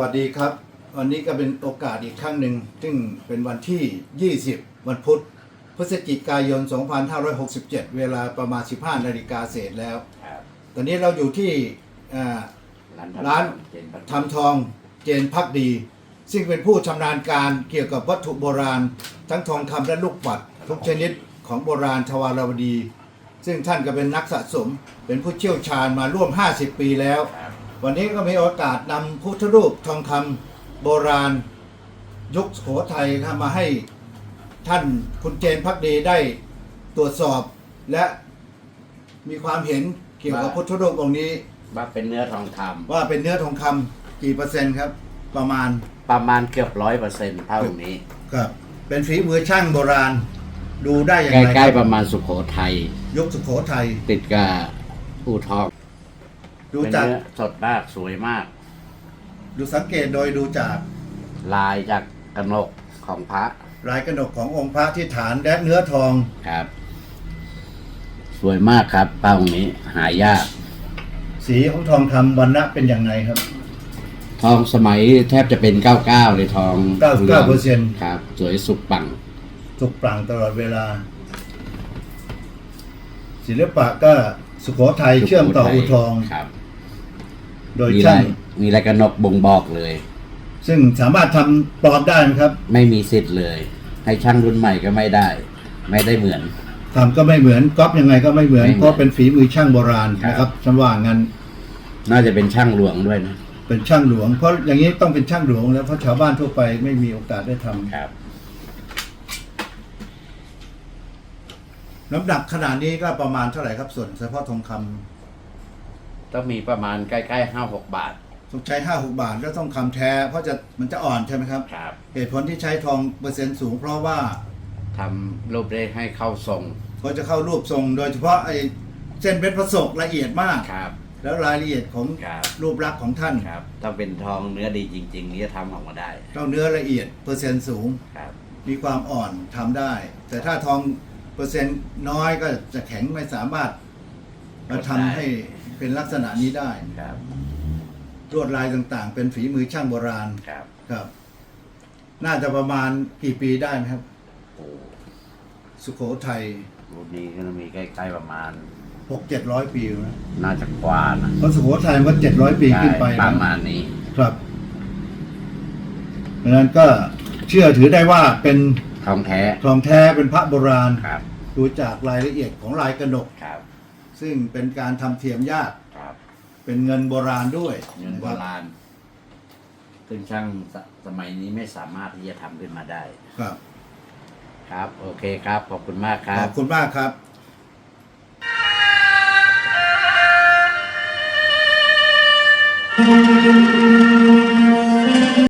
วัสดีครับ วันนี้ก็เป็นโอกาสอีกครั้งหนึ่ง ซึ่งเป็นวันที่ 20 วันพุธ พฤศจิกายน 2567 เวลาประมาณ 15 นาฬิกาเศษแล้วครับตอนนี้เราอยู่ที่อ่าร้านร้านเจนพัฒทำทองเจนพักดี ซึ่งเป็นผู้ชำนาญการเกี่ยวกับวัตถุโบราณ ทั้งทองคำและลูกปัด ทุกชนิดของโบราณทวารวดี ซึ่งท่านก็เป็นนักสะสมเป็นผู้เชี่ยวชาญมาร่วม 50 ปีแล้วครับ วันนี้ก็มีโอกาสนำพุทธรูปทองคำโบราณ ยุคสุโขทัยครับมาให้ท่านคุณเจนพักดีได้ตรวจสอบ และมีความเห็นเกี่ยวกับพุทธรูปองค์นี้ว่าเป็นเนื้อทองคำว่าเป็นเนื้อทองคำกี่เปอร์เซ็นต์ครับ ประมาณประมาณเกือบร้อยเปอร์เซ็นต์เท่านี้ครับเป็นฝีมือช่างโบราณ ดูได้อย่างใไรกล้ครับๆประมาณสุโขทัยยุคสุโขทัยติดกับอู่ทอง ดูเป็นจากเนื้อสดมากสวยมาก ดูสังเกตโดยดูจากลายจากกระหนกของพระลายกระหนกขององค์พระที่ฐานและเนื้อทอง ครับ สวยมากครับเป้านี้หายาก สีของทองคำวันณะเป็นอย่างไรครับ ทองสมัยแทบจะเป็น 99 เลยทอง99%ครับ สวยสุกปัง สุกปรั่งตลอดเวลา ศิลปะก็สุโขทัยเชื่อมต่ออูทอง ครับ โดยมีช่าลางยมีลายกระหนกบ่งบอกเลย ซึ่งสามารถทำปลอมได้ไหมครับไม่มีสิทธิ์เลย ให้ช่างรุ่นใหม่ก็ไม่ได้ ไม่ได้เหมือน ทำก็ไม่เหมือนก๊อปยังไงก็ไม่เหมือนไม่เหมือนเพราะเป็นฝีมือช่างโบราณครับนะครับฉันว่างั้นน่าจะเป็นช่างหลวงด้วยนะเป็นช่างหลวง เพราะอย่างนี้ต้องเป็นช่างหลวงแล้วเพราะชาวบ้านทั่วไปไม่มีโอกาสได้ทำครับ น้ำหนักขนาดนี้ก็ประมาณเท่าไหร่ครับส่วนเฉพาะทองคำ ต้องมีประมาณใกล้ๆห้าหกบาท ต้องใช้ห้าหกบาทแล้วต้องคำแท้เพราะจะมันจะอ่อนใช่ไหมครับ ครับเหตุผลที่ใช้ทองเปอร์เซ็นต์สูงเพราะว่าทำรูปได้ให้เข้าทรงเขาจะเข้ารูปทรง โดยเฉพาะไอ้เส้นเป็นประสกละเอียดมาก ครับแล้วรายละเอียดของครับรูปลักษณ์ของท่านครับต้องเป็นทองเนื้อดีจริงๆนี่จะทำออกมาได้ต้องเนื้อละเอียดเปอร์เซ็นต์สูง ครับ มีความอ่อนทำได้ แต่ถ้าทองเปอร์เซ็นต์น้อยก็จะแข็งไม่สามารถมาทำให้ เป็นลักษณะนี้ได้ครับลวดลายต่างๆ เป็นฝีมือช่างโบราณครับครับ น่าจะประมาณกี่ปีได้ไหมครับ โอ้สุโขทัยรูปนี้ก็จะมีใกล้ๆประมาณ หกเจ็ดร้อยปีนะน่าจะกว่านะเพราะสุโขทัยมันก็เจ็ดร้อยปีขึ้นไปปนะระมาณนี้ ครับดังนั้นก็เชื่อถือได้ว่าเป็นทองแท้ ทองแท้เป็นพระโบราณ ครับ ดูจากรายละเอียดของลายกระหนก ครับ ซึ่งเป็นการทำเทียมยากครับ เป็นเงินโบราณด้วยเงินโบราณซึ่งช่างสสมัยนี้ไม่สามารถที่จะทำขึ้นมาได้ ครับ ครับ โอเคครับ ขอบคุณมากครัขบ อบคุณมากครับ Thank